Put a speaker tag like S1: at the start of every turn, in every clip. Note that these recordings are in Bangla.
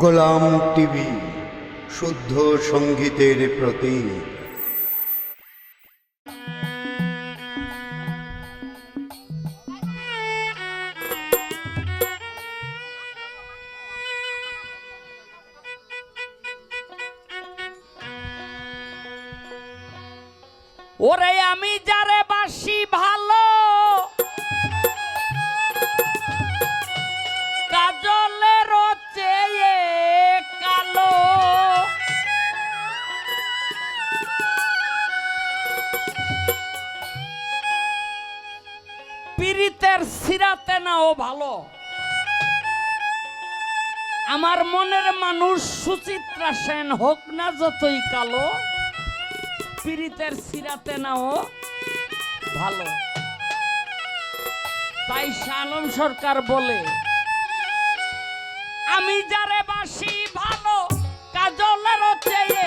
S1: গোলাম টিভি শুদ্ধ সঙ্গীতের প্রতি।
S2: ওরে আমি যারে বাসি ভালো ভালো। আমার মনের মানুষ সুচিত্রা সেন হোক না যতই কালো, পীড়িতের সিরাতে নাও ভালো। তাই শালম সরকার বলে, আমি যারে বাসি ভালো, কাজলের চেয়ে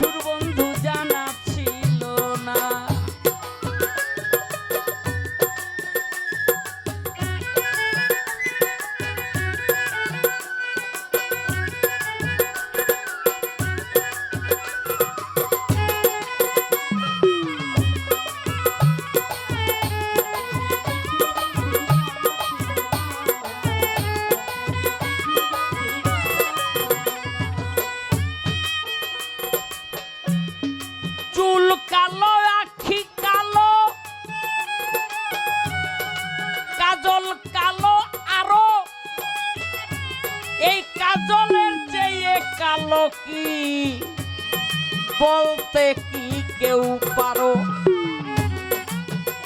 S2: বলতে কি কেউ পারো?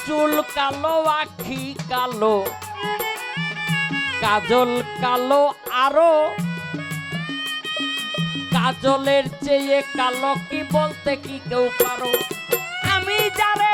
S2: চুল কালো, আখি কালো। কাজল কালো আরও। কাজলের চেয়ে কালো কি বলতে কি কেউ পারো? আমি যারে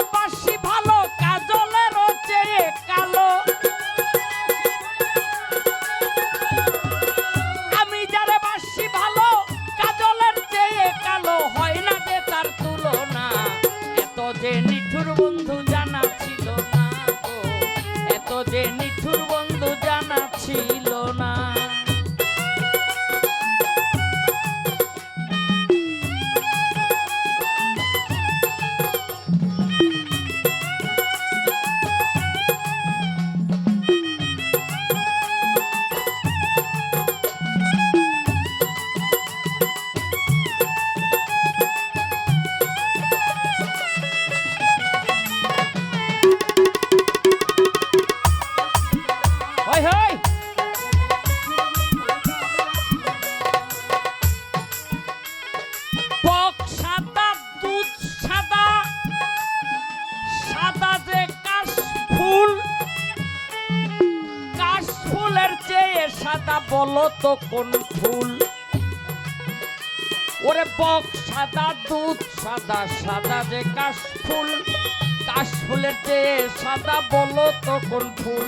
S2: সাদা বলো তো কোন ফুল? ওরে বক, সাদা দুধ, সাদা সাদা যে কাশ ফুল। কাশ ফুলের চেয়ে সাদা বলো তো কোন ফুল?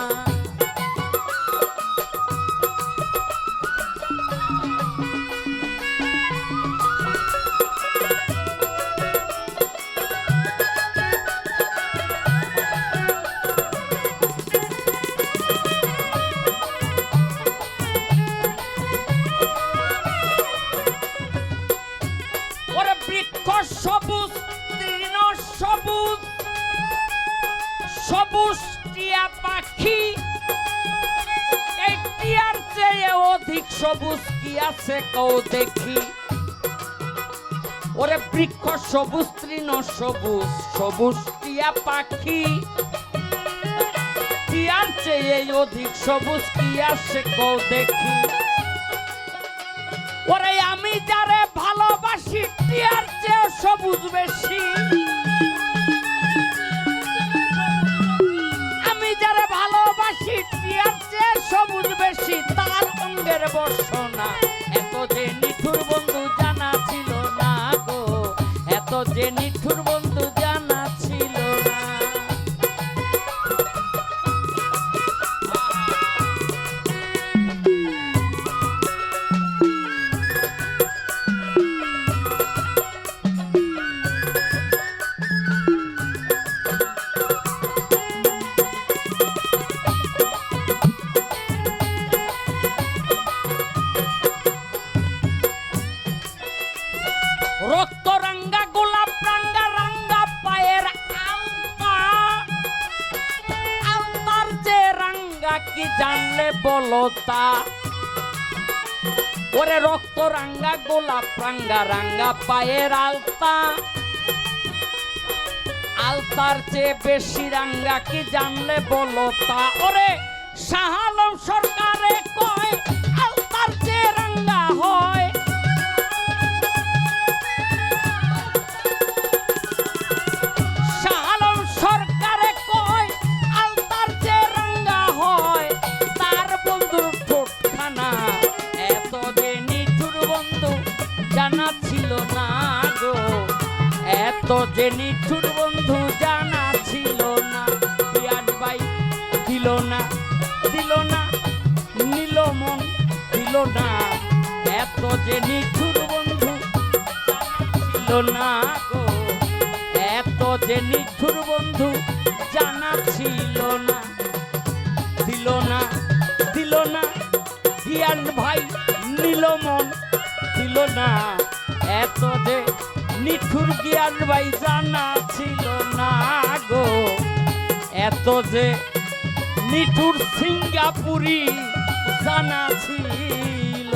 S2: সবুজ টিয়া পাখি। টিয়ার চেয়ে অধিক সবুজ কি আছে কও দেখি। ওরে বৃক্ষ সবুজ, তৃণ সবুজ সবুজ টিয়া পাখি। টিয়ার চেয়ে অধিক সবুজ কি আসে কও দেখি। ওরে আমি যারে বর্ষনা এত যে নিঠুর রাঙ্গা কি জানলে বলো তা? ওরে রক্ত রাঙ্গা, গোলাপ রাঙ্গা রাঙ্গা পায়ের আলতা। আলতার চেয়ে বেশি রাঙ্গা কি জানলে বলো তা? ওরে শাহালম সরকারে কয় যে নিঠুর বন্ধু জানা ছিল না পিয়াজ ভাই দিল না দিল না, নিল মন, দিল না। এত যে নিঠুর বন্ধু ছিল না গো, এত যে নিঠুর বন্ধু জানা ছিল না। দিল না দিল না জ্ঞান ভাই নিল মন, দিল না। এত যে নিঠুর জ্ঞান ভাই জানা ছিল না গো। এত যে মিঠুর সিঙ্গাপুরি জানা ছিল।